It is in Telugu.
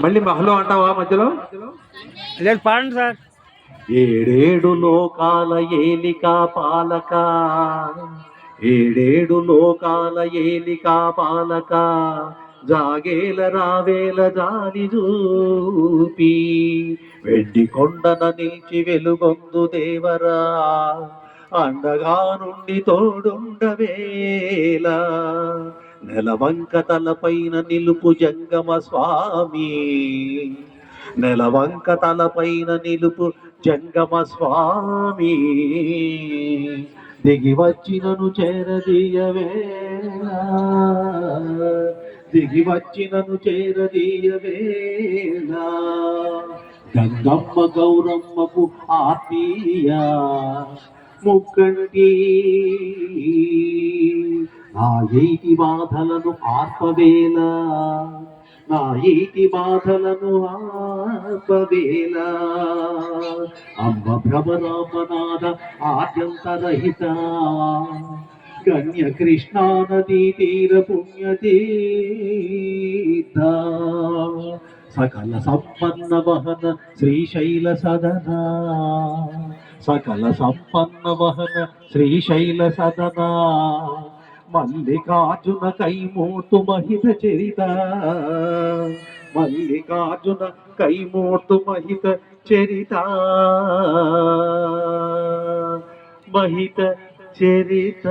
మళ్ళీ మహలో అంటావా మధ్యలో? లేదు పాడండి సార్. ఏడేడు లోకాల ఏలిక పాలక. ఏడేడు లోకాల ఏలిక పాలక. జాగేల రావేల జాని చూపి. వెండి కొండన నిలిచి వెలుగొందు దేవరా. అండగా నుండి తోడుండవేలా నెలవంక తలపైన నిలుపు జంగమ స్వామి. నెలవంక తలపైన నిలుపు జంగమ స్వామి. దిగి వచ్చినను చేరదీయవే దిగి వచ్చినను చేరదీయవేలా గంగమ్మ గౌరమ్మకు ఆత్మీయ ముక్కంటి నా ఏటి బాధలను ఆర్పవేల నా ఏటి బాధలను ఆర్పవేల అమ్మ భ్రమరామనాథ ఆద్యంతరహిత. కన్య కృష్ణానదీ తీర పుణ్యతీత సకల సంపన్న వహన శ్రీశైల సదన. సకల సంపన్న వహన శ్రీశైల సదనా. మల్లికార్జున కైమూర్తు మహిత చరిత. మల్లికార్జున కైమూర్తు మహిత చరిత. మహిత చరిత.